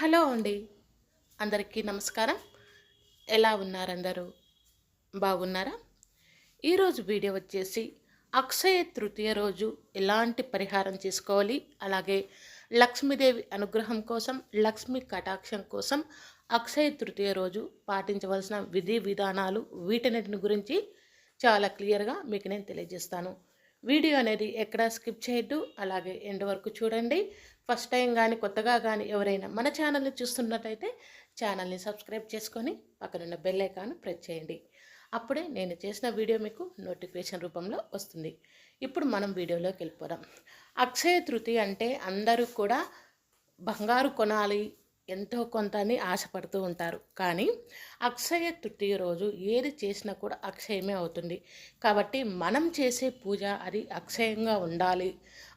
Hello అండి. అందరికీ నమస్కారం. ఎలా ఉన్నారందరూ? బాగున్నారా? ఈరోజు వీడియో వచ్చేసి అక్షయ తృతీయ రోజు ఎలాంటి పరిహారం చేసుకోవాలి? అలాగే లక్ష్మీదేవి అనుగ్రహం కోసం లక్ష్మీ కటాక్షం కోసం అక్షయ తృతీయ రోజు పాటించవలసిన విధి విధానాలు వీటన్నిటిని గురించి చాలా క్లియర్గా మీకు నేను తెలియజేస్తాను. వీడియో అనేది ఎక్కడా స్కిప్ చేయొద్దు. అలాగే ఎండ్ వరకు చూడండి. ఫస్ట్ టైం కానీ కొత్తగా కానీ ఎవరైనా మన ఛానల్ని చూస్తున్నట్టయితే ఛానల్ని సబ్స్క్రైబ్ చేసుకొని పక్కనున్న బెల్ ఐకాన్ ప్రెస్ చేయండి. అప్పుడే నేను చేసిన వీడియో మీకు నోటిఫికేషన్ రూపంలో వస్తుంది. ఇప్పుడు మనం వీడియోలోకి వెళ్ళిపోదాం. అక్షయ తృతీయ అంటే అందరూ కూడా బంగారు కొనాలి ఎంతో కొంత అని ఆశపడుతూ ఉంటారు. కానీ అక్షయ తృతీయ రోజు ఏది చేసినా కూడా అక్షయమే అవుతుంది. కాబట్టి మనం చేసే పూజ అది అక్షయంగా ఉండాలి.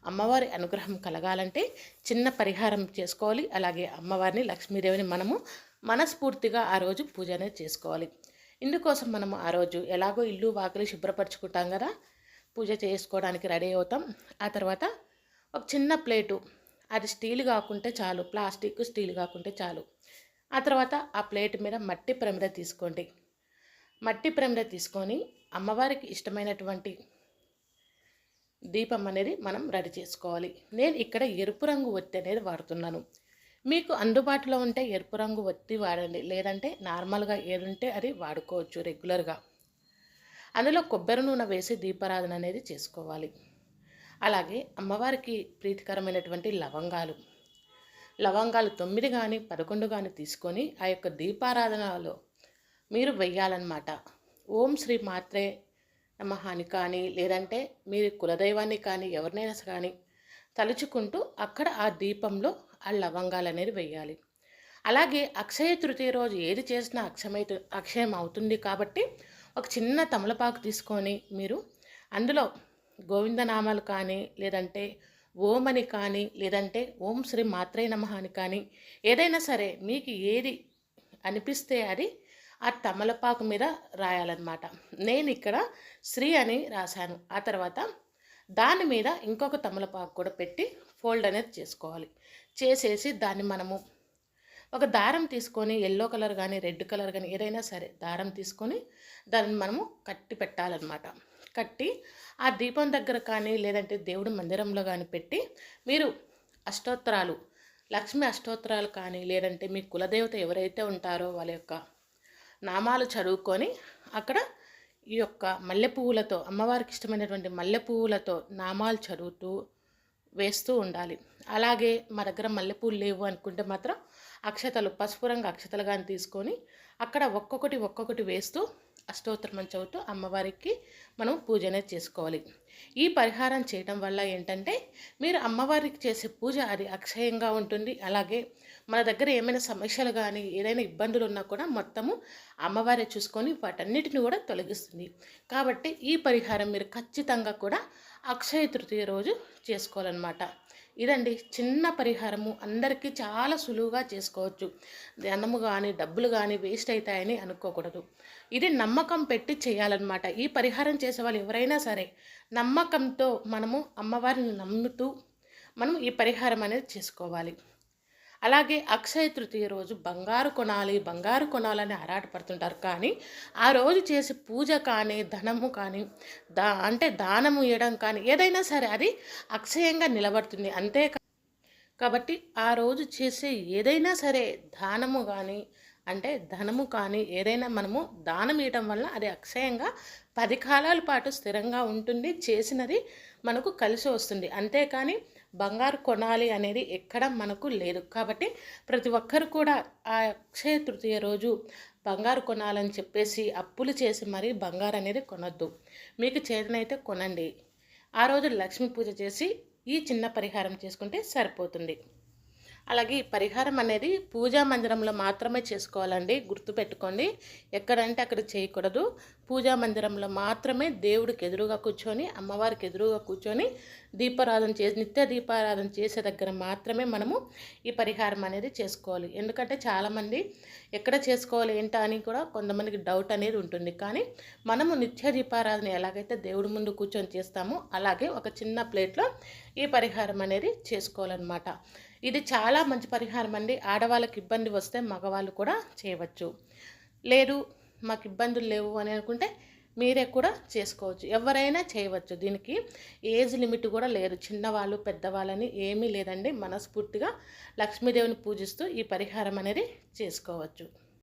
అమ్మవారి అనుగ్రహం కలగాలంటే చిన్న పరిహారం చేసుకోవాలి. అలాగే అమ్మవారిని లక్ష్మీదేవిని మనము మనస్ఫూర్తిగా ఆ రోజు పూజ అనేది చేసుకోవాలి. ఇందుకోసం మనము ఆ రోజు ఎలాగో ఇల్లు వాకిలి శుభ్రపరచుకుంటాం కదా పూజ చేసుకోవడానికి రెడీ అవుతాం. ఆ తర్వాత ఒక చిన్న ప్లేటు అది స్టీల్ కాకుంటే చాలు ప్లాస్టిక్ స్టీల్ కాకుంటే చాలు. ఆ తర్వాత ఆ ప్లేట్ మీద మట్టి ప్రమిద తీసుకోండి. మట్టి ప్రమిద తీసుకొని అమ్మవారికి ఇష్టమైనటువంటి దీపం అనేది మనం రెడీ చేసుకోవాలి. నేను ఇక్కడ ఎరుపు రంగు ఒత్తి అనేది వాడుతున్నాను. మీకు అందుబాటులో ఉంటే ఎరుపు రంగు ఒత్తి వాడండి. లేదంటే నార్మల్గా ఏదుంటే అది వాడుకోవచ్చు రెగ్యులర్గా. అందులో కొబ్బరి నూనె వేసి దీపారాధన అనేది చేసుకోవాలి. అలాగే అమ్మవారికి ప్రీతికరమైనటువంటి లవంగాలు. లవంగాలు తొమ్మిది కానీ పదకొండు కానీ తీసుకొని ఆ యొక్క దీపారాధనలో మీరు వెయ్యాలన్నమాట. ఓం శ్రీ మాత్రే నమహాని కానీ లేదంటే మీరు కులదైవాన్ని కానీ ఎవరినైనా కానీ తలుచుకుంటూ అక్కడ ఆ దీపంలో ఆ లవంగాలు అనేది వెయ్యాలి. అలాగే అక్షయ తృతీయ రోజు ఏది చేసినా అక్షమై అక్షయం అవుతుంది కాబట్టి ఒక చిన్న తమలపాకు తీసుకొని మీరు అందులో గోవిందనామాలు కానీ లేదంటే ఓం అని కానీ లేదంటే ఓం శ్రీ మాత్రే నమ అని కానీ ఏదైనా సరే మీకు ఏది అనిపిస్తే అది ఆ తమలపాకు మీద రాయాలన్నమాట. నేను ఇక్కడ శ్రీ అని రాశాను. ఆ తర్వాత దాని మీద ఇంకొక తమలపాకు కూడా పెట్టి ఫోల్డ్ అనేది చేసుకోవాలి. చేసేసి దాన్ని మనము ఒక దారం తీసుకొని ఎల్లో కలర్ కానీ రెడ్ కలర్ కానీ ఏదైనా సరే దారం తీసుకొని దాన్ని మనము కట్టి పెట్టాలన్నమాట. కట్టి ఆ దీపం దగ్గర కానీ లేదంటే దేవుడి మందిరంలో కానీ పెట్టి మీరు అష్టోత్తరాలు లక్ష్మి అష్టోత్తరాలు కానీ లేదంటే మీ కులదేవత ఎవరైతే ఉంటారో వాళ్ళ యొక్క నామాలు చదువుకొని అక్కడ ఈ యొక్క మల్లె పువ్వులతో అమ్మవారికి ఇష్టమైనటువంటి మల్లె పువ్వులతో నామాలు చదువుతూ వేస్తూ ఉండాలి. అలాగే మా దగ్గర మల్లెపూలు లేవు అనుకుంటే మాత్రం అక్షతలు పసుపు రంగు అక్షతలు కానీ తీసుకొని అక్కడ ఒక్కొక్కటి ఒక్కొక్కటి వేస్తూ అష్టోత్తరం చదువుతూ అమ్మవారికి మనం పూజ అనేది చేసుకోవాలి. ఈ పరిహారం చేయడం వల్ల ఏంటంటే మీరు అమ్మవారికి చేసే పూజ అది అక్షయంగా ఉంటుంది. అలాగే మన దగ్గర ఏమైనా సమస్యలు కానీ ఏదైనా ఇబ్బందులు ఉన్నా కూడా మొత్తము అమ్మవారే చూసుకొని వాటన్నిటిని కూడా తొలగిస్తుంది. కాబట్టి ఈ పరిహారం మీరు ఖచ్చితంగా కూడా అక్షయ తృతీయ రోజు చేసుకోవాలన్నమాట. ఇదండి చిన్న పరిహారము అందరికీ చాలా సులువుగా చేసుకోవచ్చు. ధనము కానీ డబ్బులు కానీ వేస్ట్ అవుతాయని అనుకోకూడదు. ఇది నమ్మకం పెట్టి చేయాలన్నమాట. ఈ పరిహారం చేసే వాళ్ళు ఎవరైనా సరే నమ్మకంతో మనము అమ్మవారిని నమ్ముతూ మనం ఈ పరిహారం అనేది చేసుకోవాలి. అలాగే అక్షయ తృతీయ రోజు బంగారు కొనాలి బంగారు కొనాలని ఆరాటపడుతుంటారు. కానీ ఆ రోజు చేసే పూజ కానీ ధనము కానీ దా అంటే దానము ఇవ్వడం కానీ ఏదైనా సరే అది అక్షయంగా నిలబడుతుంది. అంతే కాబట్టి ఆ రోజు చేసే ఏదైనా సరే దానము కానీ అంటే ధనము కానీ ఏదైనా మనము దానం ఇవ్వటం వల్ల అది అక్షయంగా పది కాలాల పాటు స్థిరంగా ఉంటుంది చేసినది మనకు కలిసి వస్తుంది. అంతేకాని బంగారు కొనాలి అనేది ఎక్కడ మనకు లేదు. కాబట్టి ప్రతి ఒక్కరు కూడా ఆ అక్షయ తృతీయ రోజు బంగారు కొనాలని చెప్పేసి అప్పులు చేసి మరీ బంగారు అనేది కొనొద్దు. మీకు చేతనైతే కొనండి. ఆ రోజు లక్ష్మీ పూజ చేసి ఈ చిన్న పరిహారం చేసుకుంటే సరిపోతుంది. అలాగే ఈ పరిహారం అనేది పూజా మందిరంలో మాత్రమే చేసుకోవాలండి. గుర్తుపెట్టుకోండి. ఎక్కడంటే అక్కడ చేయకూడదు. పూజా మందిరంలో మాత్రమే దేవుడికి ఎదురుగా కూర్చొని అమ్మవారికి ఎదురుగా కూర్చొని దీపారాధన చేసి నిత్య దీపారాధన చేసే దగ్గర మాత్రమే మనము ఈ పరిహారం అనేది చేసుకోవాలి. ఎందుకంటే చాలామంది ఎక్కడ చేసుకోవాలి ఏంటా అని కూడా కొంతమందికి డౌట్ అనేది ఉంటుంది. కానీ మనము నిత్య దీపారాధన ఎలాగైతే దేవుడి ముందు కూర్చొని చేస్తామో అలాగే ఒక చిన్న ప్లేట్లో ఈ పరిహారం అనేది చేసుకోవాలన్నమాట. ఇది చాలా మంచి పరిహారం అండి. ఆడవాళ్ళకి ఇబ్బంది వస్తే మగవాళ్ళు కూడా చేయవచ్చు. లేదు మాకు ఇబ్బందులు లేవు అని అనుకుంటే మీరే కూడా చేసుకోవచ్చు. ఎవరైనా చేయవచ్చు. దీనికి ఏజ్ లిమిట్ కూడా లేదు. చిన్నవాళ్ళు పెద్దవాళ్ళని ఏమీ లేదండి. మనస్ఫూర్తిగా లక్ష్మీదేవిని పూజిస్తూ ఈ పరిహారం అనేది చేసుకోవచ్చు.